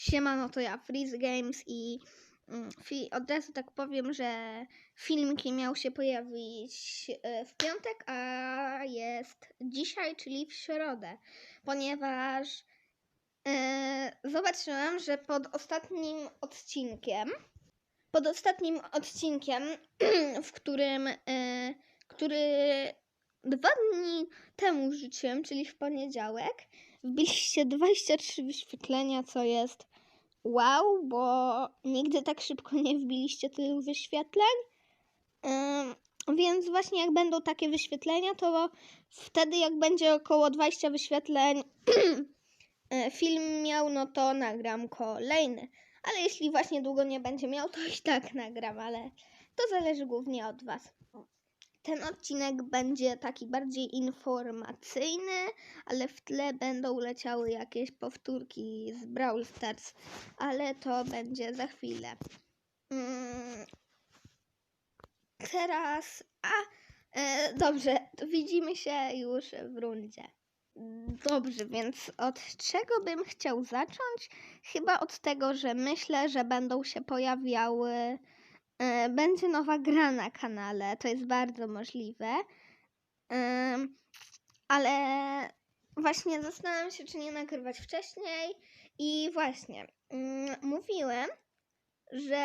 Siemano, to ja, Freeze Games i mm, od razu tak powiem, że filmiki miał się pojawić e, w piątek, a jest dzisiaj, czyli w środę, ponieważ e, zobaczyłam, że pod ostatnim odcinkiem, pod ostatnim odcinkiem, w którym, e, który dwa dni temu rzuciłem, czyli w poniedziałek, wbiliście 23 wyświetlenia, co jest wow, bo nigdy tak szybko nie wbiliście tylu wyświetleń. Więc właśnie jak będą takie wyświetlenia, to wtedy jak będzie około 20 wyświetleń e, film miał, no to nagram kolejny. Ale jeśli właśnie długo nie będzie miał, to i tak nagram, ale to zależy głównie od Was. Ten odcinek będzie taki bardziej informacyjny, ale w tle będą leciały jakieś powtórki z Brawl Stars, ale to będzie za chwilę. Mm, teraz, a e, dobrze, widzimy się już w rundzie. Dobrze, więc od czego bym chciał zacząć? Chyba od tego, że myślę, że będą się pojawiały Będzie nowa gra na kanale, to jest bardzo możliwe. Ale właśnie zastanawiam się, czy nie nagrywać wcześniej. I właśnie, mm, mówiłem, że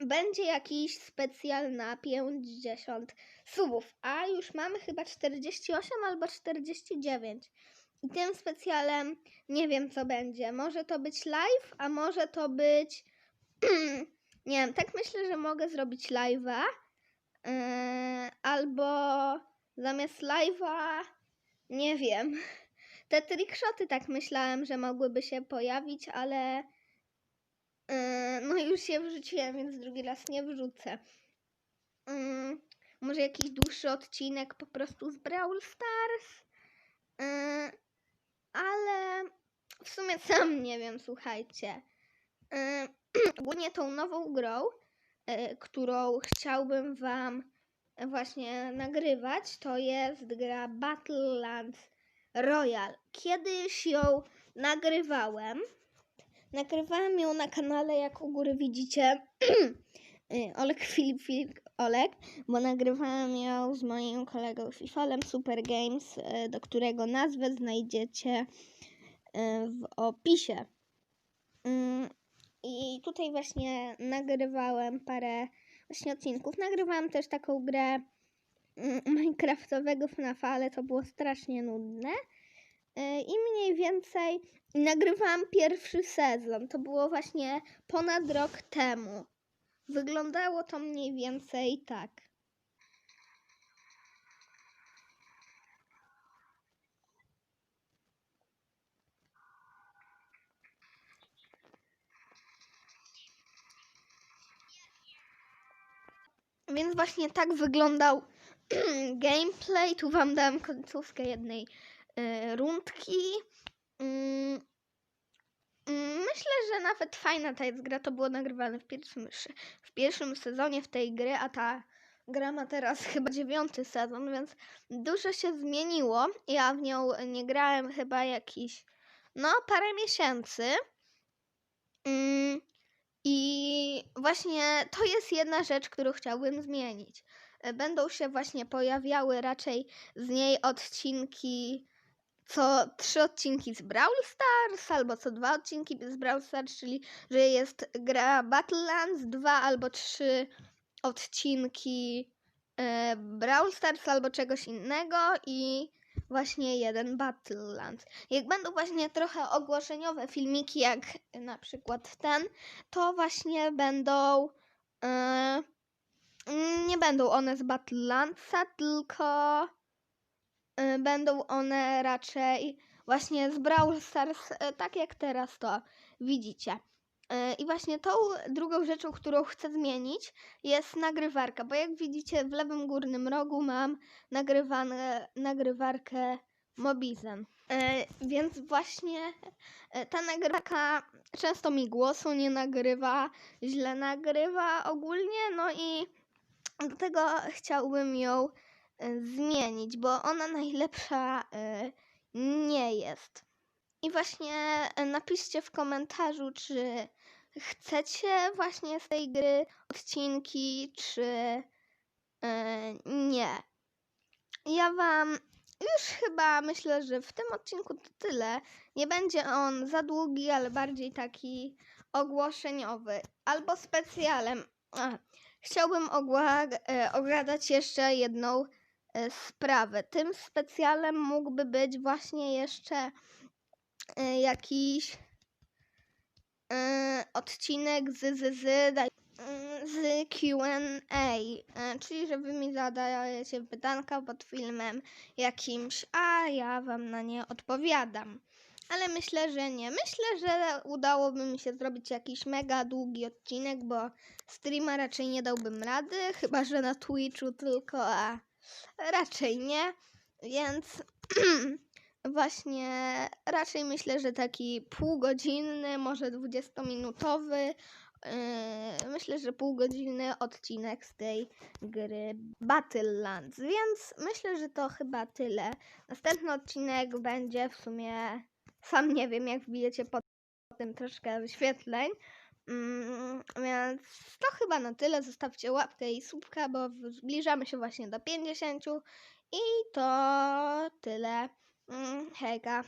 będzie jakiś specjal na 50 subów, a już mamy chyba 48 albo 49. I tym specjalem nie wiem, co będzie. Może to być live, a może to być. Nie wiem, tak myślę, że mogę zrobić live'a. Yy, albo zamiast live'a, nie wiem. Te trickshoty tak myślałem, że mogłyby się pojawić, ale yy, no już je wrzuciłem, więc drugi raz nie wrzucę. Yy, może jakiś dłuższy odcinek po prostu z Brawl Stars. Yy, ale w sumie sam nie wiem, słuchajcie. Yy, ogólnie tą nową grą, e, którą chciałbym Wam właśnie nagrywać, to jest gra Battlelands Royale. Kiedyś ją nagrywałem. Nagrywałem ją na kanale, jak u góry widzicie, e, Olek Filip Filip Olek, bo nagrywałem ją z moim kolegą Fifalem Super Games, e, do którego nazwę znajdziecie e, w opisie. I tutaj właśnie nagrywałem parę właśnie odcinków. Nagrywałam też taką grę mm, Minecraftowego FNAFa, ale to było strasznie nudne. Y, I mniej więcej nagrywałam pierwszy sezon. To było właśnie ponad rok temu. Wyglądało to mniej więcej tak. Więc właśnie tak wyglądał gameplay. Tu wam dam końcówkę jednej y, rundki. Mm, mm, myślę, że nawet fajna ta jest gra. To było nagrywane w pierwszym, w pierwszym sezonie w tej gry, a ta gra ma teraz chyba dziewiąty sezon, więc dużo się zmieniło. Ja w nią nie grałem chyba jakiś, no, parę miesięcy. Mm, i właśnie to jest jedna rzecz, którą chciałbym zmienić. E, Będą się właśnie pojawiały raczej z niej odcinki, co trzy odcinki z Brawl Stars, albo co dwa odcinki z Brawl Stars, czyli że jest gra Battlelands, dwa albo trzy odcinki e, Brawl Stars albo czegoś innego i właśnie jeden Battlelands. Jak będą właśnie trochę ogłoszeniowe filmiki, jak na przykład ten, to właśnie będą. Yy, nie będą one z Battlelandsa, tylko yy, będą one raczej właśnie z Brawl Stars, yy, tak jak teraz to widzicie. Yy, I właśnie tą drugą rzeczą, którą chcę zmienić, jest nagrywarka, bo jak widzicie w lewym górnym rogu mam nagrywane, nagrywarkę Mobizen. E, więc właśnie e, ta nagrywarka często mi głosu nie nagrywa, źle nagrywa ogólnie, no i do tego chciałbym ją e, zmienić, bo ona najlepsza e, nie jest. I właśnie e, napiszcie w komentarzu, czy chcecie właśnie z tej gry odcinki, czy e, nie. Ja wam już chyba myślę, że w tym odcinku to tyle. Nie będzie on za długi, ale bardziej taki ogłoszeniowy albo specjalem. A, chciałbym ogła- e, ogradać jeszcze jedną sprawę. Tym specjalem mógłby być właśnie jeszcze jakiś e, odcinek z, z, z, z Q&A, e, czyli że wy mi zadajecie pytanka pod filmem jakimś, a ja wam na nie odpowiadam. Ale myślę, że nie. Myślę, że udałoby mi się zrobić jakiś mega długi odcinek, bo streama raczej nie dałbym rady, chyba że na Twitchu tylko, a raczej nie. Więc właśnie raczej myślę, że taki półgodzinny, może 20-minutowy. Yy, myślę, że półgodzinny odcinek z tej gry Battlelands, więc myślę, że to chyba tyle. Następny odcinek będzie w sumie, sam nie wiem, jak wbijecie po tym troszkę wyświetleń. Mm, więc to chyba na tyle. Zostawcie łapkę i słupka, bo zbliżamy się właśnie do 50. I to tyle. Mm, hejka.